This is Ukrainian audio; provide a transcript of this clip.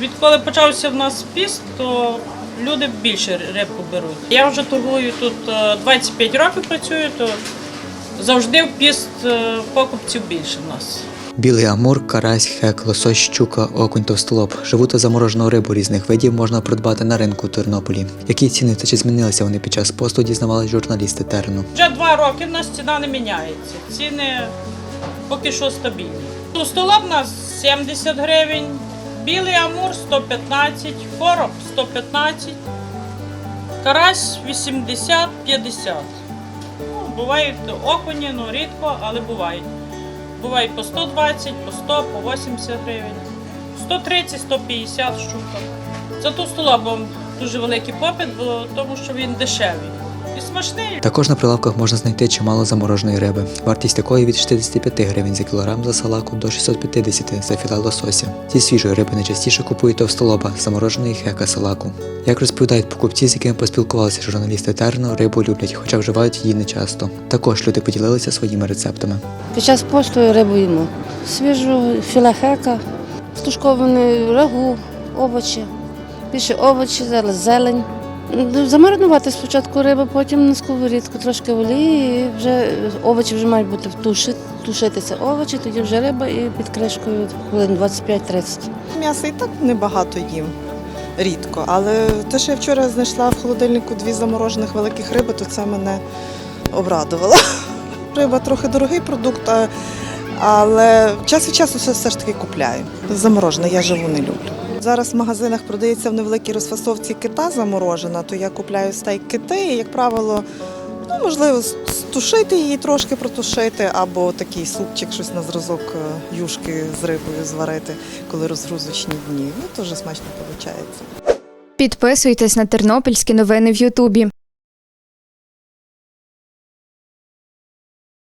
Відколи почався в нас піст, то люди більше рибку беруть. Я вже торгую тут е, 25 років працюю, то завжди в піст е, покупців більше в нас. Білий амур, карась, хек, лосось, щука, окунь, товстолоб. Живу та заморожену рибу різних видів можна придбати на ринку у Тернополі. Які ціни та чи змінилися вони під час посту, дізнавались журналісти терену. Вже два роки в нас ціна не міняється. Ціни поки що стабільні. Товстолоб у нас 70 гривень, білий амур 115, короб 115, карась 80-50. Ну, бувають окуні, ну рідко, але бувають. Буває по 120, по 100, по 80 гривень. 130-150 штука. За товстолобом дуже великий попит, бо тому що він дешевий. І смачний. Також на прилавках можна знайти чимало замороженої риби. Вартість такої від 65 гривень за кілограм за салаку до 650 за філе лосося. Зі свіжої риби найчастіше купують товстолоба, замороженої хека салаку. Як розповідають покупці, з якими поспілкувалися журналісти Терну, рибу люблять, хоча вживають її нечасто. Також люди поділилися своїми рецептами. Під час посту рибу їмо. Свіжу філе хека, стушкований рагу, овочі. Більше овочі, зараз зелень. Ну, Замаринувати спочатку рибу, потім на сковорідку трошки олії, і вже овочі вже мають бути туши, тушитися овочі, тоді вже риба і під кришкою хвилин 25-30. М'яса і так небагато їм. Рідко, але те, що я вчора знайшла в холодильнику дві заморожених великих риби, то це мене обрадувало. Риба трохи дорогий продукт, але час від часу все, все ж таки купляю. Заморожена, я живу не люблю. Зараз в магазинах продається в невеликій розфасовці кита заморожена, то я купляю стейк кити і, як правило, ну, можливо, стушити її, трошки протушити, або такий супчик, щось на зразок е, юшки з рибою зварити, коли розгрузочні дні. Ну, дуже смачно виходить. Підписуйтесь на тернопільські новини в Ютубі.